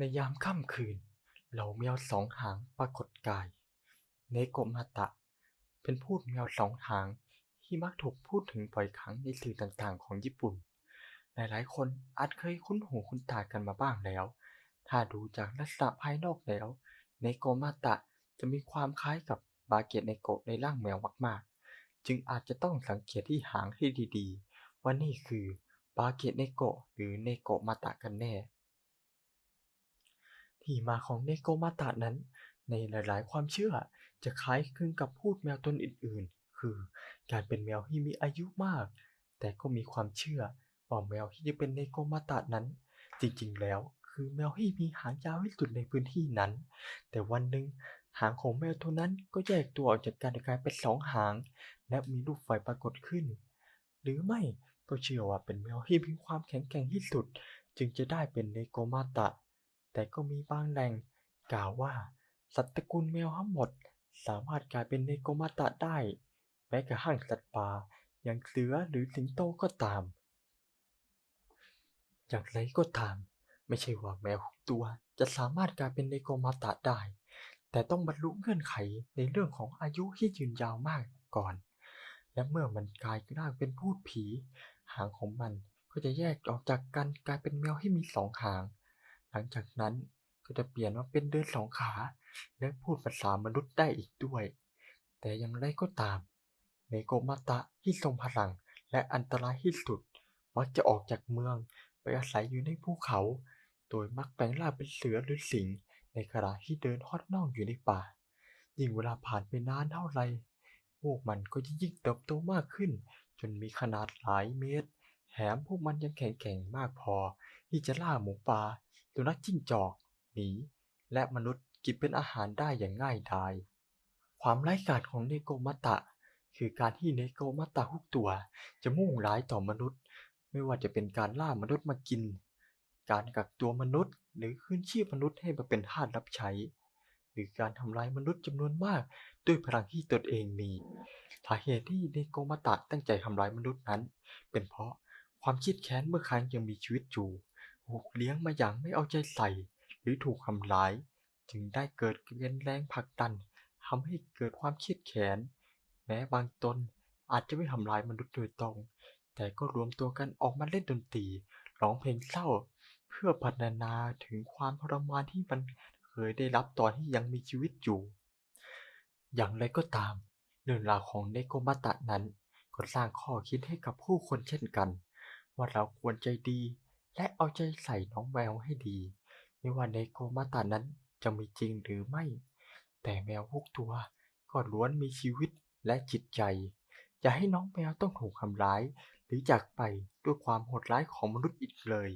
ในยามค่ำคืน เหล่าแมวสองหางปรากฏกาย เนโกมาตะ เป็นพูดแมวสองหางที่มักถูกพูดถึงบ่อยครั้งในสื่อต่างๆ ของญี่ปุ่น หลายๆ คนอาจเคยคุ้นหูคุ้นตากันมาบ้างแล้ว ถ้าดูจากลักษณะภายนอกแล้ว เนโกมาตะจะมีความคล้ายกับบาเกตเนโกในร่างแมวมากๆ จึงอาจจะต้องสังเกตที่หางให้ดีๆ ว่านี่คือบาเกตเนโกหรือเนโกมาตะกันแน่ ที่มาของเนโกมาตะนั้น ในหลาย ๆ ความเชื่อจะคล้ายคลึงกับพูดแมวตนอื่น ๆ คือ การเป็นแมวที่มีอายุมาก แต่ก็มีความเชื่อว่าแมวที่จะเป็นเนโกมาตะนั้น จริง ๆ แล้วคือแมวที่มีหางยาวที่สุดในพื้นที่นั้น แต่วันหนึ่งหางของแมวตัวนั้นก็แยกตัวออกจากกันกลายเป็นสองหาง และมีลูกไฟปรากฏขึ้น หรือไม่ก็เชื่อว่าเป็นแมวที่มีความแข็งแกร่งที่สุด จึงจะได้เป็นเนโกมาตะ แต่ก็มีบางแหล่งกล่าวว่า สัตว์ตระกูลแมวทั้งหมด สามารถกลายเป็นเนโกมาตะได้ แม้กระทั่งสัตว์ป่าอย่างเสือหรือสิงโตก็ตาม อย่างไรก็ตาม ไม่ใช่ว่าแมวทุกตัวจะสามารถกลายเป็นเนโกมาตะได้ แต่ต้องบรรลุเงื่อนไขในเรื่องของอายุที่ยืนยาวมากก่อน และเมื่อมันกลายร่างเป็นพูดผี หางของมันก็จะแยกออกจากกันกลายเป็นแมวที่มีสองหาง หลังจากนั้นก็จะเปลี่ยนมาเป็นเดินสองขา และพูดภาษามนุษย์ได้อีกด้วย แต่อย่างไรก็ตามเนโกมาตะที่ทรงพลังและอันตรายที่สุด มักจะออกจากเมืองไปอาศัยอยู่ในภูเขา โดยมักแปลงร่างเป็นเสือหรือสิง ในขณะที่เดินทอดน่องอยู่ในป่า ยิ่งเวลาผ่านไปนานเท่าไรพวกมันก็ยิ่งเติบโตมากขึ้น จนมีขนาดหลายเมตร แถมพวกมันยังแข็งแกร่งมากพอ ที่จะล่าหมูป่าสุนัขจิ้งจอกหมีและมนุษย์กินเป็นอาหารได้อย่างง่ายดาย ความร้ายกาจของเนโกมาตะ คือการที่เนโกมาตะทุกตัว จะมุ่งร้ายต่อมนุษย์ ไม่ว่าจะเป็นการล่ามนุษย์มากิน การกักตัวมนุษย์ หรือคืนชีพมนุษย์ให้มาเป็นทาสรับใช้ หรือการทำลายมนุษย์จำนวนมากด้วยพลังที่ตนเองมี สาเหตุที่เนโกมาตะตั้งใจทำร้ายมนุษย์นั้น เป็นเพราะ ความคิดแค้นเมื่อครั้งยังมีชีวิตอยู่ถูกเลี้ยงมาอย่างไม่เอาใจใส่ หรือถูกทำร้าย จึงได้เกิดเป็นแรงผลักดันทำให้เกิดความเครียดแค้นแม้บางตนอาจจะไม่ทำร้ายมนุษย์โดยตรง แต่ก็รวมตัวกันออกมาเล่นดนตรีร้องเพลงเศร้า เพื่อพรรณนาถึงความทรมานที่มันเคยได้รับตอนที่ยังมีชีวิตอยู่ อย่างไรก็ตาม เรื่องราวของเนโกมาตะนั้นก็สร้างข้อคิดให้กับผู้คนเช่นกัน ว่าเราควรใจดี และเอาใจใส่น้องแมวให้ดี ไม่ว่าในโกมาตานั้นจะมีจริงหรือไม่ แต่แมวพวกตัวก็ล้วนมีชีวิตและจิตใจ อย่าให้น้องแมวต้องถูกทำร้าย หรือจากไปด้วยความโหดร้ายของมนุษย์อีกเลย